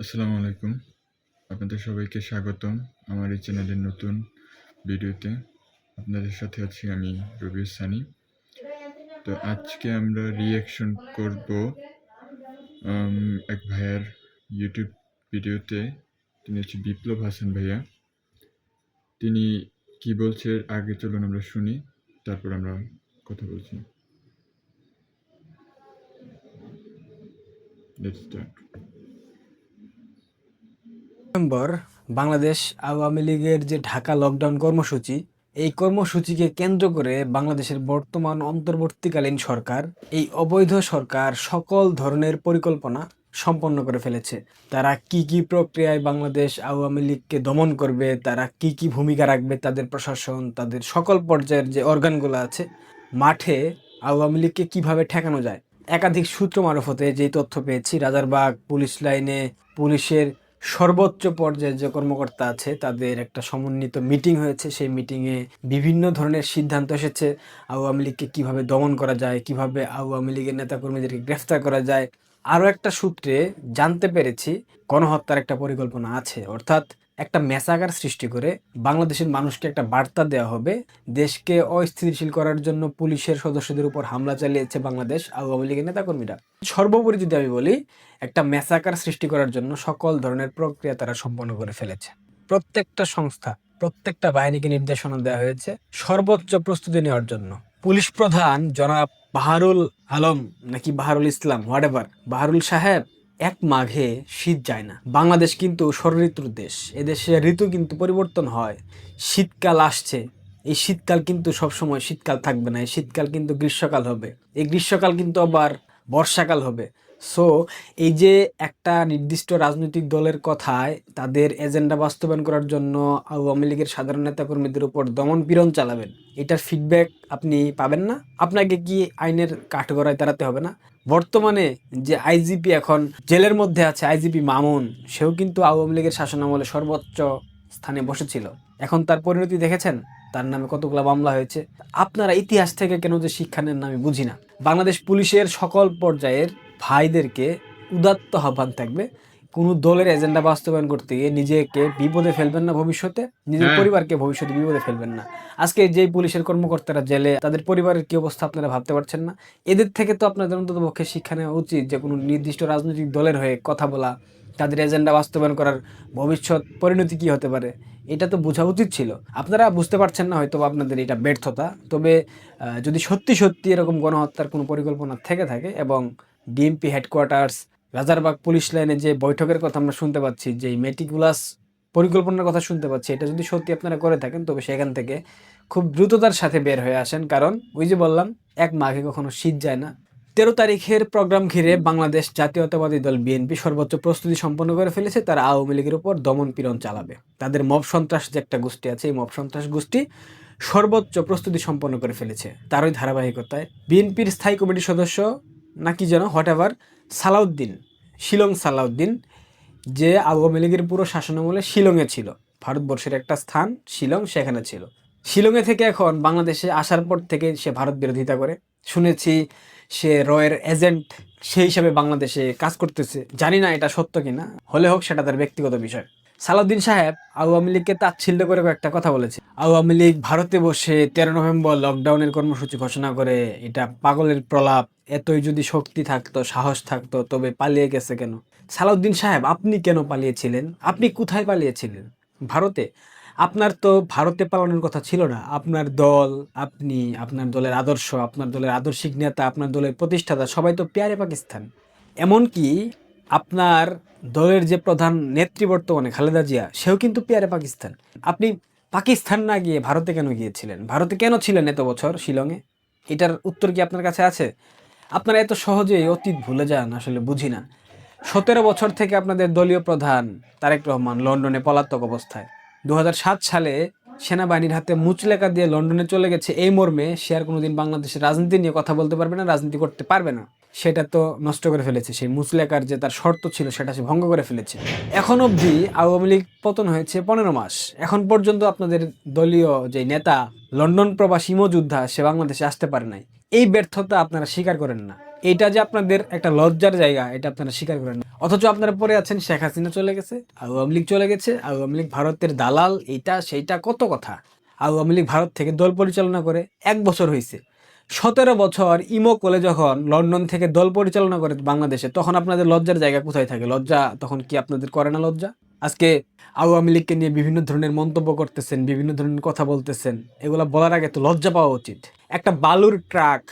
আসসালামু আলাইকুম। আপনাদের সবাইকে স্বাগতম আমার এই চ্যানেলের নতুন ভিডিওতে। আপনাদের সাথে আছি আমি রবি সানি। তো আজকে আমরা রিয়াকশন করব এক ভাইয়ার ইউটিউব ভিডিওতে। তিনি হচ্ছে বিপ্লব হাসান ভাইয়া। তিনি কি বলছে আগে চলুন আমরা শুনি, তারপর আমরা কথা বলছি। Let's. ডিসেম্বর বাংলাদেশ আওয়ামী লীগের যে ঢাকা লকডাউন কর্মসূচি, এই কর্মসূচিকে কেন্দ্র করে বাংলাদেশের বর্তমান অন্তর্বর্তীকালীন সরকার, এই অবৈধ সরকার সকল ধরনের পরিকল্পনা সম্পন্ন করে ফেলেছে। তারা কি কি প্রক্রিয়ায় বাংলাদেশ আওয়ামী লীগকে দমন করবে, তারা কি কি ভূমিকা রাখবে, তাদের প্রশাসন, তাদের সকল পর্যায়ের যে অর্গানগুলো আছে, মাঠে আওয়ামী লীগকে কীভাবে ঠেকানো যায়? একাধিক সূত্র মারফতে যেই তথ্য পেয়েছি, রাজারবাগ পুলিশ লাইনে পুলিশের সর্বোচ্চ পর্যায়ের যে কর্মকর্তা আছে, তাদের একটা সমন্বিত মিটিং হয়েছে। সেই মিটিংয়ে বিভিন্ন ধরনের সিদ্ধান্ত এসেছে। আওয়ামী লীগকে কীভাবে দমন করা যায়, কীভাবে আওয়ামী লীগের নেতাকর্মীদেরকে গ্রেফতার করা যায়, আরও একটা সূত্রে জানতে পেরেছি, গণহত্যার একটা পরিকল্পনা আছে। অর্থাৎ একটা মেসাগার সৃষ্টি করে বাংলাদেশের মানুষকে একটা বার্তা দেওয়া হবে, দেশকে অস্থিতিশীল করার জন্য পুলিশের সদস্যদের উপর হামলা চালিয়েছে বাংলাদেশ, আওয়ামী লীগের নেতাকর্মীরা। সর্বোপরি যদি আমি বলি, একটা মেসাকার সৃষ্টি করার জন্য সকল ধরনের প্রক্রিয়া তারা সম্পন্ন করে ফেলেছে। প্রত্যেকটা সংস্থা, প্রত্যেকটা বাহিনীকে নির্দেশনা দেওয়া হয়েছে সর্বোচ্চ প্রস্তুতি নেওয়ার জন্য। পুলিশ প্রধান জনাব বাহারুল আলম, নাকি বাহারুল ইসলাম হোয়াট এভার বাহারুল সাহেব এক মাঘে শীত যায় না। বাংলাদেশ কিন্তু ষড়ঋতুর দেশ। এদেশে ঋতু কিন্তু পরিবর্তন হয়। শীতকাল আসছে। এই শীতকাল কিন্তু সবসময় শীতকাল থাকবে না। এই শীতকাল কিন্তু গ্রীষ্মকাল হবে। এই গ্রীষ্মকাল কিন্তু আবার বর্ষাকাল হবে। সো এই যে একটা নির্দিষ্ট রাজনৈতিক দলের কথায় তাদের এজেন্ডা বাস্তবায়ন করার জন্য আওয়ামী লীগের সাধারণ নেতাকর্মীদের উপর দমন পীড়ন চালাবেন, এটার ফিডব্যাক আপনি পাবেন না। আপনাকে কি আইনের কাঠগড়ায় দাঁড়াতে হবে না? বর্তমানে যে আইজিপি এখন জেলের মধ্যে আছে, আইজিপি মামুন, সেও কিন্তু আওয়ামী লীগের শাসনামলে সর্বোচ্চ স্থানে বসেছিল। এখন তার পরিণতি দেখেছেন? তার নামে কতগুলো মামলা হয়েছে? আপনারা ইতিহাস থেকে কেন যে শিক্ষা নেন আমি বুঝি না। বাংলাদেশ পুলিশের সকল পর্যায়ের ভাইদেরকে উদাত্ত আহ্বান থাকবে। কোনো দলের এজেন্ডা বাস্তবায়ন করতে গিয়ে নিজেকে বিপদে ফেলবেন না ভবিষ্যতে নিজের হ্যাঁ। পরিবারকে ভবিষ্যতে বিপদে ফেলবেন না। আজকে যেই পুলিশের কর্মকর্তারা জেলে তাদের পরিবারের কি অবস্থা আপনারা ভাবতে পারছেন না? এদের থেকে তো আপনাদের অন্তত পক্ষে শিক্ষা নেওয়া উচিত যে কোনো নির্দিষ্ট রাজনৈতিক দলের হয়ে কথা বলা তাদের এজেন্ডা বাস্তবায়ন করার ভবিষ্যৎ পরিণতি কি হতে পারে এটা তো বোঝা উচিত ছিল। আপনারা বুঝতে পারছেন না হয়তো আপনাদের এটা ব্যর্থতা তবে যদি সত্যি সত্যি এরকম গণহত্যার কোনো পরিকল্পনা থেকে থাকে এবং ডিএমপি হেডকোয়ার্টার্স, রাজারবাগ পুলিশ লাইনে যে বৈঠকের কথা আমরা শুনতে পাচ্ছি, যে মেটিকুলাস পরিকল্পনার কথা শুনতে পাচ্ছি, এটা যদি সত্যি আপনারা করে থাকেন, তবে সেখান থেকে খুব দ্রুততার সাথে বের হয়ে আসেন। কারণ ওই যে বললাম, এক মাঘে কখনো শীত যায় না। তেরো তারিখের প্রোগ্রাম ঘিরে বাংলাদেশ জাতীয়তাবাদী দল বিএনপি সর্বোচ্চ প্রস্তুতি সম্পন্ন করে ফেলেছে। তারা আওয়ামী লীগের উপর দমন পীড়ন চালাবে। তাদের মব সন্ত্রাস যে একটা গোষ্ঠী আছে, এই মব সন্ত্রাস গোষ্ঠী সর্বোচ্চ প্রস্তুতি সম্পন্ন করে ফেলেছে। তারই ধারাবাহিকতায় বিএনপির স্থায়ী কমিটির সদস্য নাকি যেন হোয়াট এভার সালাউদ্দিন, শিলং সালাউদ্দিন, যে আওয়ামী লীগের পুরো শাসনামলে শিলংয়ে ছিল। ভারতবর্ষের একটা স্থান শিলং, সেখানে ছিল। শিলংয়ে থেকে এখন বাংলাদেশে আসার পর থেকে সে ভারত বিরোধিতা করে। শুনেছি সে রয়ের এজেন্ট সেই হিসাবে বাংলাদেশে কাজ করতেছে। জানি না এটা সত্য কিনা। হলে হোক, সেটা তার ব্যক্তিগত বিষয়। সালাউদ্দিন সাহেব আওয়ামী লীগকে তাচ্ছিল্য করে একটা কথা বলেছে। আওয়ামী লীগ ভারতে বসে তেরো নভেম্বর লকডাউনের কর্মসূচি ঘোষণা করে, এটা পাগলের প্রলাপ, এতই যদি শক্তি থাকতো, সাহস থাকতো, তবে পালিয়ে গেছে কেন? সালাউদ্দিন সাহেব, আপনি কেন পালিয়েছিলেন? আপনি কোথায় পালিয়েছিলেন? ভারতে? আপনার তো ভারতে পালানোর কথা ছিল না। আপনার দল, আপনি, আপনার দলের আদর্শ, আপনার দলের আদর্শিক নেতা, আপনার দলের প্রতিষ্ঠাতা, সবাই তো পেয়ারে পাকিস্তান। এমনকি আপনার দলের যে প্রধান নেত্রী বর্তমানে খালেদা জিয়া, সেও কিন্তু পেয়ারে পাকিস্তান। আপনি পাকিস্তান না গিয়ে ভারতে কেন গিয়েছিলেন? ভারতে কেন ছিলেন এত বছর শিলংয়ে? এটার উত্তর কি আপনার কাছে আছে? আপনারা এত সহজেই অতীত ভুলে যান, আসলে বুঝি না। সতেরো বছর থেকে আপনাদের দলীয় প্রধান তারেক রহমান লন্ডনে পলাতক অবস্থায়। দু হাজার সাত সালে সেনাবাহিনীর হাতে মুচলেকা দিয়ে লন্ডনে চলে গেছে। এই মর্মে সে আর কোনোদিন বাংলাদেশের রাজনীতি নিয়ে কথা বলতে পারবে না, রাজনীতি করতে পারবে না। সেটা তো নষ্ট করে ফেলেছে। সেই মুচলেকার যে তার শর্ত ছিল, সেটা সে ভঙ্গ করে ফেলেছে। এখন অবধি আওয়ামী লীগ পতন হয়েছে পনেরো মাস। এখন পর্যন্ত আপনাদের দলীয় যে নেতা, লন্ডন প্রবাসী যোদ্ধা সে বাংলাদেশে আসতে পারে নাই। এই ব্যর্থতা আপনারা স্বীকার করেন না। এটা যে আপনাদের একটা লজ্জার জায়গা, এটা আপনারা স্বীকার করেন না। অথচ আপনারা পরে আছেন, শেখ হাসিনা চলে গেছে, আওয়ামী লীগ চলে গেছে, আওয়ামী লীগ ভারতের দালাল, এইটা, সেইটা কত কথা। আওয়ামী লীগ ভারত থেকে দল পরিচালনা করে এক বছর হয়েছে সতেরো বছর ইমো কলে যখন লন্ডন থেকে দল পরিচালনা করে বাংলাদেশে, তখন আপনাদের লজ্জার জায়গা কোথায় থাকে? লজ্জা তখন কি আপনাদের করে না লজ্জা? আজকে আওয়ামী লীগকে নিয়ে বিভিন্ন ধরনের মন্তব্য করতেছেন, বিভিন্ন ধরনের কথা বলতেছেন, এগুলো বলার আগে তো লজ্জা পাওয়া উচিত। একটা বালুর ট্রাক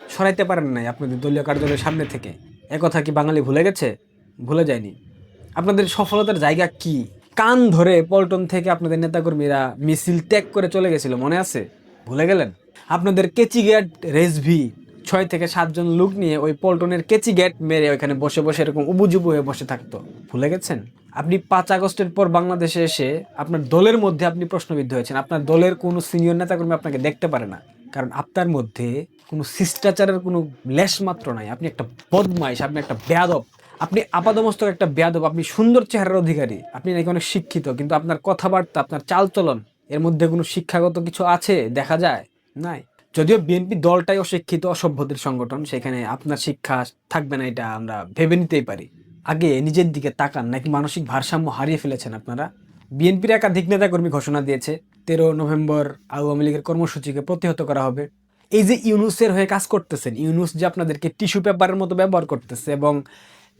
সরাইতে পারেন নাই আপনাদের দলীয় কার্যালয়ের সামনে থেকে। একথা কি বাঙালি ভুলে গেছে? ভুলে যায়নি। আপনাদের সফলতার জায়গা কি? কান ধরে পল্টন থেকে আপনাদের নেতাকর্মীরা মিছিল ত্যাগ করে চলে গেছিল, মনে আছে? ভুলে গেলেন? আপনাদের কেচি গেট রেসভি। ছয় থেকে সাতজন লোক নিয়ে ওই পল্টনের কেচি গেট মেরে ওইখানে বসে বসে এরকম উবুজুবু হয়ে বসে থাকতো। ভুলে গেছেন? আপনি পাঁচ আগস্টের পর বাংলাদেশে এসে আপনার দলের মধ্যে আপনি প্রশ্নবিদ্ধ হয়েছেন। আপনার দলের কোনো সিনিয়র নেতাকর্মী আপনাকে দেখতে পারে না। কারণ আপনার মধ্যে কোনো শিষ্টাচারের কোনো লেশ মাত্র নাই। আপনি একটা বদমাইশ, আপনি একটা বেয়াদব। আপনি আপাদমস্তক একটা বেয়াদব, আপনি সুন্দর চেহারার অধিকারী। আপনি নাকি অনেক শিক্ষিত, কিন্তু আপনার কথাবার্তা, আপনার চালচলন, এর মধ্যে কোনো শিক্ষাগত কিছু আছে, দেখা যায়? নাই। যদিও বিএনপি দলটাই অশিক্ষিত, অসভ্যদের সংগঠন, সেখানে আপনার শিক্ষা থাকবে না, এটা আমরা ভেবে নিতেই পারি। আগে নিজের দিকে তাকান, নাকি মানসিক ভারসাম্য হারিয়ে ফেলেছেন আপনারা? বিএনপির একাধিক নেতাকর্মী ঘোষণা দিয়েছে, তেরো নভেম্বর আওয়ামী লীগের কর্মসূচিকে প্রতিহত করা হবে। এই যে ইউনুসের হয়ে কাজ করতেছেন, ইউনুস যে আপনাদেরকে টিস্যু পেপারের মতো ব্যবহার করতেছে এবং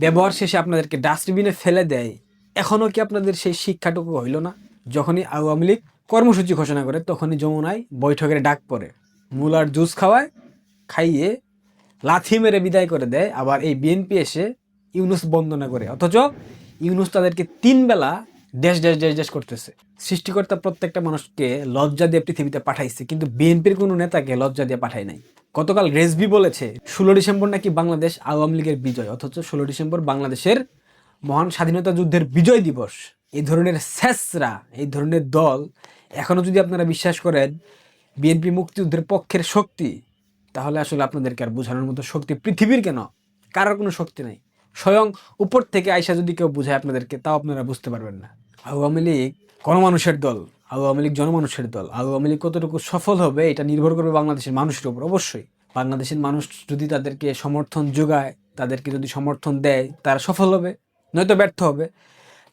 ব্যবহার শেষে আপনাদেরকে ডাস্টবিনে ফেলে দেয়, এখনও কি আপনাদের সেই শিক্ষাটুকু হইল না? যখনই আওয়ামী লীগ কর্মসূচি ঘোষণা করে, তখনই যমুনায় বৈঠকের ডাক পড়ে। মূলার জুস খাওয়ায়, খাইয়ে লাথি মেরে বিদায় করে দেয়, আবার এই বিএনপি এসে ইউনুস বন্দনা করে। অথচ ইউনুস তাদেরকে তিন বেলা দেশ দেশ দেশ দেশ করতেছে। সৃষ্টিকর্তা প্রত্যেকটা মানুষকে লজ্জা দিয়ে পৃথিবীতে পাঠাইছে, কিন্তু বিএনপির কোনো নেতাকে লজ্জা দিয়ে পাঠায় নাই। গতকাল রেসবি বলেছে, ষোলো ডিসেম্বর নাকি বাংলাদেশ আওয়ামী লীগের বিজয়, অথচ ষোলো ডিসেম্বর বাংলাদেশের মহান স্বাধীনতা যুদ্ধের বিজয় দিবস। এই ধরনের স্যাসরা এই ধরনের দল এখনও যদি আপনারা বিশ্বাস করেন বিএনপি মুক্তিযুদ্ধের পক্ষের শক্তি, তাহলে আসলে আপনাদেরকে আর বোঝানোর মতো শক্তি পৃথিবীর কেন? কারোর কোনো শক্তি নাই। স্বয়ং উপর থেকে আইসা যদি কেউ বোঝায় আপনাদেরকে, তাও আপনারা বুঝতে পারবেন না। আওয়ামী লীগ গণমানুষের দল, আওয়ামী লীগ জনমানুষের দল, আওয়ামী লীগ কতটুকু সফল হবে এটা নির্ভর করবে বাংলাদেশের মানুষের উপর, অবশ্যই। বাংলাদেশের মানুষ যদি তাদেরকে সমর্থন যোগায়, তাদেরকে যদি সমর্থন দেয়, তারা সফল হবে, নয়তো ব্যর্থ হবে।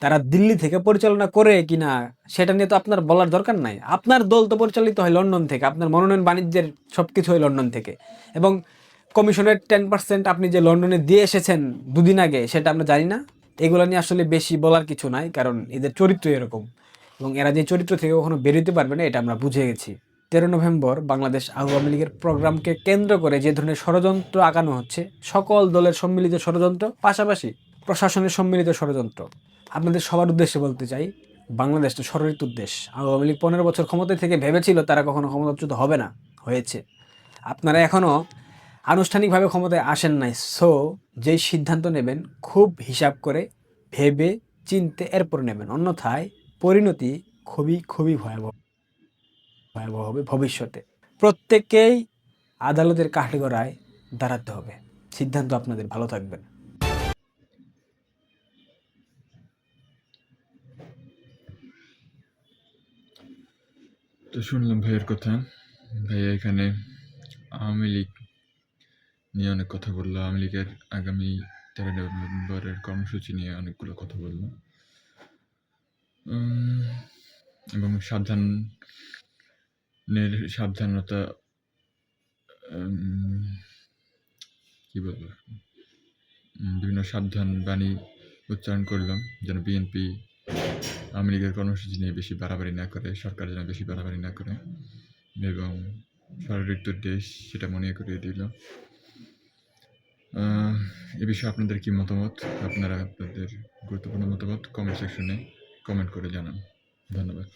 তারা দিল্লি থেকে পরিচালনা করে কিনা, সেটা নিয়ে তো আপনার বলার দরকার নাই। আপনার দল তো পরিচালিত হয় লন্ডন থেকে, আপনার মনোনয়ন বাণিজ্যের সব কিছু হয় লন্ডন থেকে। এবং কমিশনের টেন পার্সেন্ট আপনি যে লন্ডনে দিয়ে এসেছেন দুদিন আগে, সেটা আমরা জানি না। এগুলো নিয়ে আসলে বেশি বলার কিছু নাই, কারণ এদের চরিত্র এরকম। এবং এরা যে চরিত্র থেকে কখনো বেরোতে পারবে না, এটা আমরা বুঝে গেছি। তেরো নভেম্বর বাংলাদেশ আওয়ামী লীগের প্রোগ্রামকে কেন্দ্র করে যে ধরনের ষড়যন্ত্র আগানো হচ্ছে, সকল দলের সম্মিলিত ষড়যন্ত্র, পাশাপাশি প্রশাসনের সম্মিলিত ষড়যন্ত্র। আপনাদের সবার উদ্দেশ্যে বলতে চাই, বাংলাদেশ তো ষড়ঋতুর দেশ। আওয়ামী লীগ পনেরো বছর ক্ষমতায় থেকে ভেবেছিল তারা কখনো ক্ষমতাচ্যুত হবে না, হয়েছে। আপনারা এখনও আনুষ্ঠানিকভাবে ক্ষমতায় আসেন নাই, সো যেই সিদ্ধান্ত নেবেন, খুব হিসাব করে ভেবে চিনতে এরপর নেবেন। অন্যথায় পরিণতি খুবই খুবই ভয়াবহ ভয়াবহ হবে ভবিষ্যতে। প্রত্যেককেই আদালতের কাঠগড়ায় দাঁড়াতে হবে। সিদ্ধান্ত আপনাদের ভালো থাকবেন। তো শুনলাম ভাইয়ের কথা। ভাইয়া এখানে আওয়ামী লীগ নিয়ে অনেক কথা বলল। আওয়ামী লীগের আগামী তেরো নভেম্বরের কর্মসূচি নিয়ে অনেকগুলো কথা বলল। এবং সাবধানের, সাবধানতা কি বলব? বিভিন্ন সাবধান বাণী উচ্চারণ করলাম, যেন বিএনপি আওয়ামী লীগের কর্মসূচি নিয়ে বেশি বাড়াবাড়ি না করে, সরকার যেন বেশি বাড়াবাড়ি না করে এবং ষড়ঋতুর দেশ সেটা মনে করিয়ে দিল। এ বিষয়ে আপনাদের কি মতামত? আপনারা আপনাদের গুরুত্বপূর্ণ মতামত কমেন্ট সেকশনে কমেন্ট করে জানান। ধন্যবাদ।